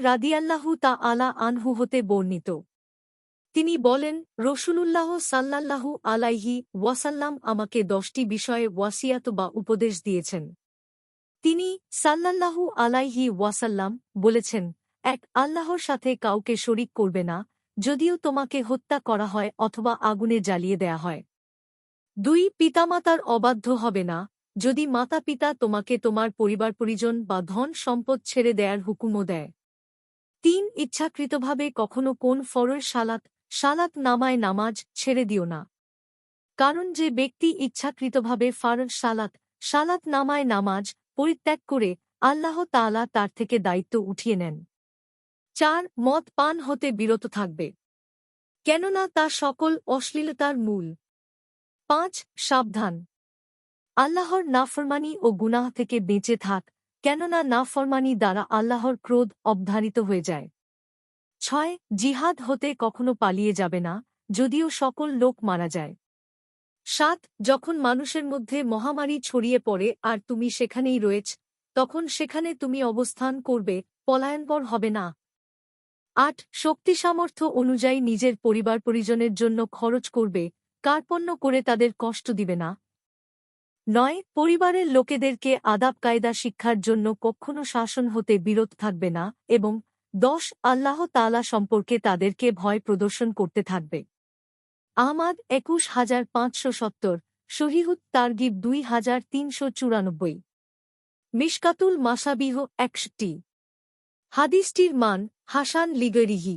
রাদিয়াল্লাহু তা আলা আনহু হতে বর্ণিত। তিনি বলেন, রসুলুল্লাহ সাল্লাল্লাহু আলাইহি ওয়াসাল্লাম আমাকে দশটি বিষয়ে ওয়াসিয়াত বা উপদেশ দিয়েছেন। তিনি সাল্লাল্লাহু আলাইহি ওয়াসাল্লাম বলেছেন, এক আল্লাহর সাথে কাউকে শরিক করবে না, যদিও তোমাকে হত্যা করা হয় অথবা আগুনে জ্বালিয়ে দেয়া হয়। দুই, পিতামাতার অবাধ্য হবে না, যদি মাতা পিতা তোমাকে তোমার পরিবার পরিজন বা ধন সম্পদ ছেড়ে দেয়ার হুকুমও দেয়। তিন ইচ্ছাকৃতভাবে কখনো কোন ফরর সালাত সালাত নামায় নামাজ ছেড়ে দিও না। কারণ যে ব্যক্তি ইচ্ছাকৃতভাবে ফারর সালাত সালাত নামায় নামাজ পরিত্যাগ করে আল্লাহ তাআলা তার থেকে দায়িত্ব উঠিয়ে নেন। চার, মদ পান হতে বিরত থাকবে। কেননা তা সকল অশ্লীলতার মূল। পাঁচ, সাবধান। আল্লাহর নাফরমানি ও গুনাহ থেকে বেঁচে থাক। কেননা নাফরমানি দ্বারা আল্লাহর ক্রোধ অবধারিত হয়ে যায়। ছয়, জিহাদ হতে কখনো পালিয়ে যাবে না, যদিও সকল লোক মারা যায়। সাত, যখন মানুষের মধ্যে মহামারী ছড়িয়ে পড়ে আর তুমি সেখানেই রয়েছ, তখন সেখানে তুমি অবস্থান করবে, পলায়নপর হবে না। আট, শক্তি সামর্থ্য অনুযায়ী নিজের পরিবার পরিজনের জন্য খরচ করবে, কার্পণ্য করে তাদের কষ্ট দিবে না। নয়, পরিবারের লোকেদেরকে আদাব কায়দা শিক্ষার জন্য কখনো শাসন হতে বিরত থাকবে না এবং দশ, আল্লাহ তালা সম্পর্কে তাদেরকে ভয় প্রদর্শন করতে থাকবে। আহমাদ একুশ হাজার পাঁচশো সত্তর শহীহুত তারগিব দুই হাজার তিনশো চুরানব্বই। মিশকাতুল মাসাবিহ একষট্টি হাদিসটির মান হাসান লিগরিহি।